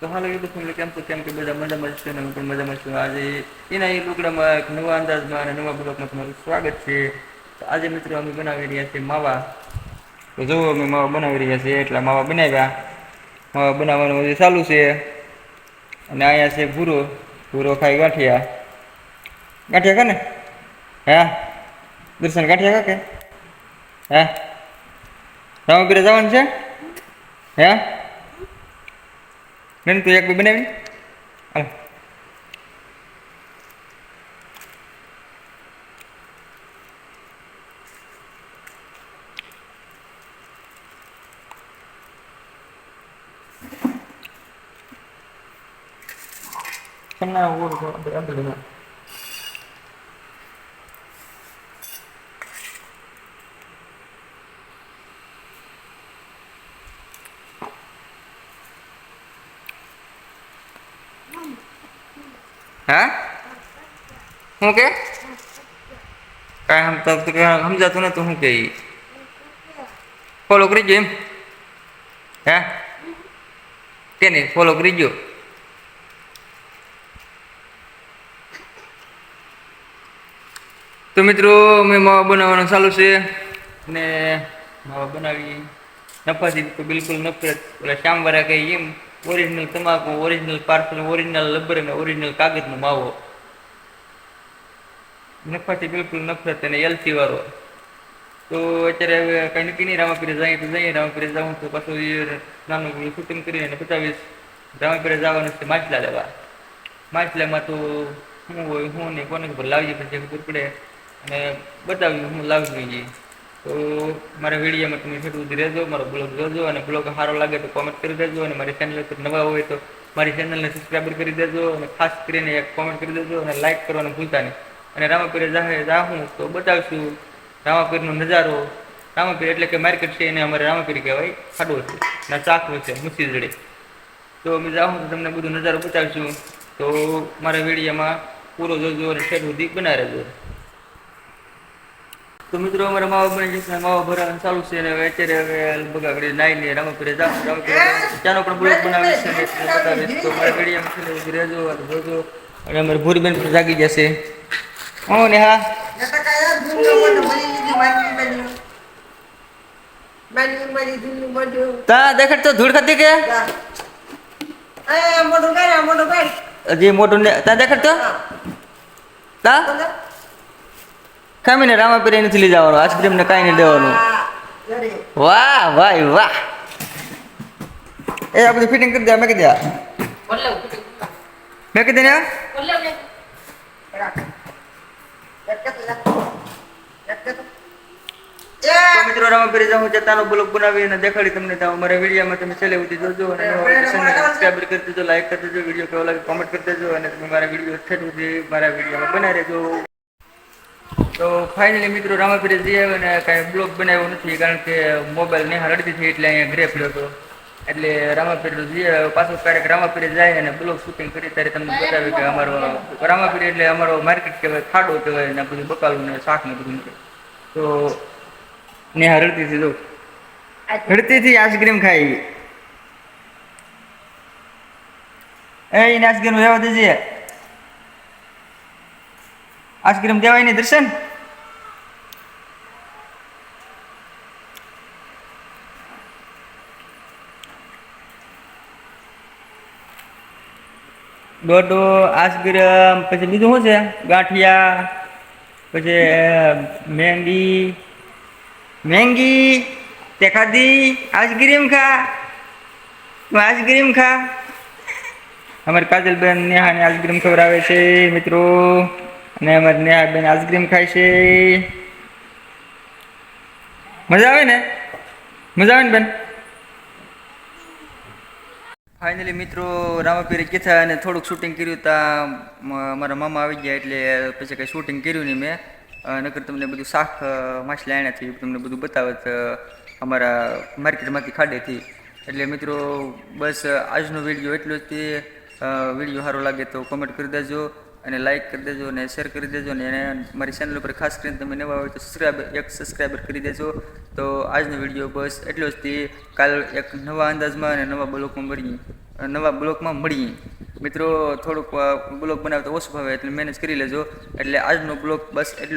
તો હાલો YouTube family કેમ છો કેમ કે બધા મજામાં છે અને પણ મજામાં છું. આજે એના એ લુગડામાં એક નવા અંદાજમાં અને નવા બ્લોગમાં તમારું સ્વાગત છે. તો આજે મિત્રો અમે બનાવી રહ્યા છીએ માવા. તો જુઓ અમે માવા બનાવી રહ્યા છીએ, એટલા માવા બનાવ્યા. માવા બનાવવાનું બધું ચાલુ છે. અને અહીંયા છે ભૂરો. ભૂરો ખાઈ ગાંઠિયા. ગાંઠિયા ખા ને? હા? દર્શન ગાંઠિયા કે? હા? રામપીરે જવાનું છે? હે? બેન તું એક બી બનાવી હાલ Kena urut ambil ambil dulu. હા? શું કે? કાંઈ તો સમજાતું તો શું કે ફોલો કરીજો એમ. હે? કે નહીં ફોલો કરીજો તો મિત્રો, મેં માવા બનાવવાનું ચાલુ છે ને માવા બનાવી, નફાથી તો બિલકુલ નફરત પેલા શ્યામ વરા કહીએ એમ. ઓરિજિનલ તમાકુ ઓરિજિનલ પાર્સલ ઓરિજિનલ લબર અને ઓરિજિનલ કાગળનો માવો નફાથી બિલકુલ નફરત અને એલસી વાળો તો અત્યારે હવે કઈ નક્કી નહીં રામાપીરે જઈએ તો જઈએ રામાપીરે જવું તો પાછું નાનું શૂટિંગ કરીને અને પચાવીસ રામાપીરે જવાનું છે માછલા લેવા માછલામાં તો શું હોય હું નહીં કોને ખબર લાવીએ પછી ખબર પડે અને બતાવ્યું હું લાવી જોઈએ તો મારા વિડીયોમાં તમે છેટું સુધી રહેજો, મારો બ્લોગ જોજો અને બ્લોગ સારો લાગે તો કોમેન્ટ કરી દેજો અને મારી ચેનલ પર નવા હોય તો મારી ચેનલને સબસ્ક્રાઈબ કરી દેજો અને ખાસ કરીને એક કોમેન્ટ કરી દેજો અને લાઈક કરવાનું ભૂલતા નહીં. અને રામાપીરે જાહે જાહું તો બતાવશું રામાપીરનો નજારો, રામાપીર એટલે કે માર્કેટ છે એને અમારે રામાપીર કહેવાય ખાડો છે ના ચાકવો છે મુસીજડી તો અમે જાઉં તો તમને બધું નજારો બતાવીશું. તો મારા વિડીયોમાં પૂરો જોજો અને છેલ્લું સુધી બનાવી રહેજો તો મિત્રો અમારા માવા બની જશે માવા ભરવાનું ચાલુ છે અને અત્યારે હવે આગળ નાઈને રામાપીરે જાઉં રામાપીરે ચાનો પણ બ્લોગ તમને બતાવીશ તો મારા છેલ્લે સુધી રહેજો અને જોજો. અને અમારી ભૂરીબેન પણ જાગી જશે હું ને હા નતા કાયા ધૂળનો મોઢો બની લીધી મારી બન્યું બન્યું મારી ધૂળનું મોઢું તા. દેખાડ તો ધૂળ ખાતી કે? હજી મોટું તા દેખાડ તો. તા. ખામીને રામાપીરે નથી લઈ જવાનું. આઈસ્ક્રીમ ને કાંઈ નહીં દેવાનું. વાહ ભાઈ વાહ. એ આ બધું ફિટિંગ કરી દે મેં કીધું મેં કીધું ને મિત્રો રામાપીરે જાઉં જતાનો બ્લોગ બનાવી અને દેખાડી તમને તો અમારા વિડીયોમાં તમે છેલ્લે સુધી જોજો અને સબસ્ક્રાઈબર કરી દેજો લાઈક કરી દેજો વીડિયો કેવો લાગે કોમેન્ટ કરી દેજો અને તમે મારા વીડિયો છેલ્લે સુધી મારા વિડીયોમાં બનાવી રહેજો. તો ફાઇનલી મિત્રો રામાપીરે જઈ આવ્યો ને કાંઈ બ્લોગ બનાવ્યો નથી કારણ કે મોબાઈલ નેહા હરડતી થઈ એટલે અહીંયા ઘરે પડ્યો હતો. એટલે રામાપીર જઈ આવ્યો પાછો ક્યારેક રામાપીરે જાય અને બ્લોગ શૂટિંગ કરી ત્યારે તમને બતાવ્યું કે અમારો રામાપીર એટલે અમારો માર્કેટ કહેવાય ખાડો કહેવાય ને બધું બકાલું ને શાક ને બધું તો નેહા હરડતી થી જો હરડતી થી આઈસ્ક્રીમ ખાઈ. એ આઈસ્ક્રીમ લેવા દેજે. આઈસ્ક્રીમ દેવાય નહીં દર્શન? દોડો આસગ્રમ પછી બીજું શું છે? ગાંઠિયા, પછી મેંગી. મેંગી તે ખાધી આઈસ્ક્રીમ ખા. તું આઈસ્ક્રીમ ખા. અમારી કાજલબેન નેહાને આઈસ્ક્રીમ ખવડાવે છે, મિત્રો. અને અમારી નેહાબેન આઈસ્ક્રીમ ખાય છે. મજા આવે ને? મજા આવે ને બેન? ફાઇનલી મિત્રો, રામાપીરે કીધા અને થોડુંક શૂટિંગ કર્યું તા મારા મામા આવી ગયા એટલે પછી કંઈ શૂટિંગ કર્યું નહીં મેં. નકર તમને બધું શાક માછલી માછલા આણ્યાથી તમને બધું બતાવત અમારા માર્કેટમાંથી ખાડેથી એટલે મિત્રો, બસ આજનો વીડિયો એટલો જ તે. વીડિયો સારો લાગે તો કોમેન્ટ કરી દેજો. અને લાઈક કરી દેજો અને શેર કરી દેજો અને એને મારી ચેનલ ઉપર ખાસ કરીને તમે નવા હોય તો સબસ્ક્રાઈબર એક સબસ્ક્રાઈબર કરી દેજો. તો આજનો વીડિયો બસ એટલો જ તે. કાલ એક નવા અંદાજમાં અને નવા બ્લોકમાં મળીએ. નવા બ્લોકમાં મળીએ. મિત્રો, થોડુંક બ્લોક બનાવતો ઓછો ભાવે એટલે મેનેજ કરી લેજો. એટલે આજનો બ્લોક બસ એટલો.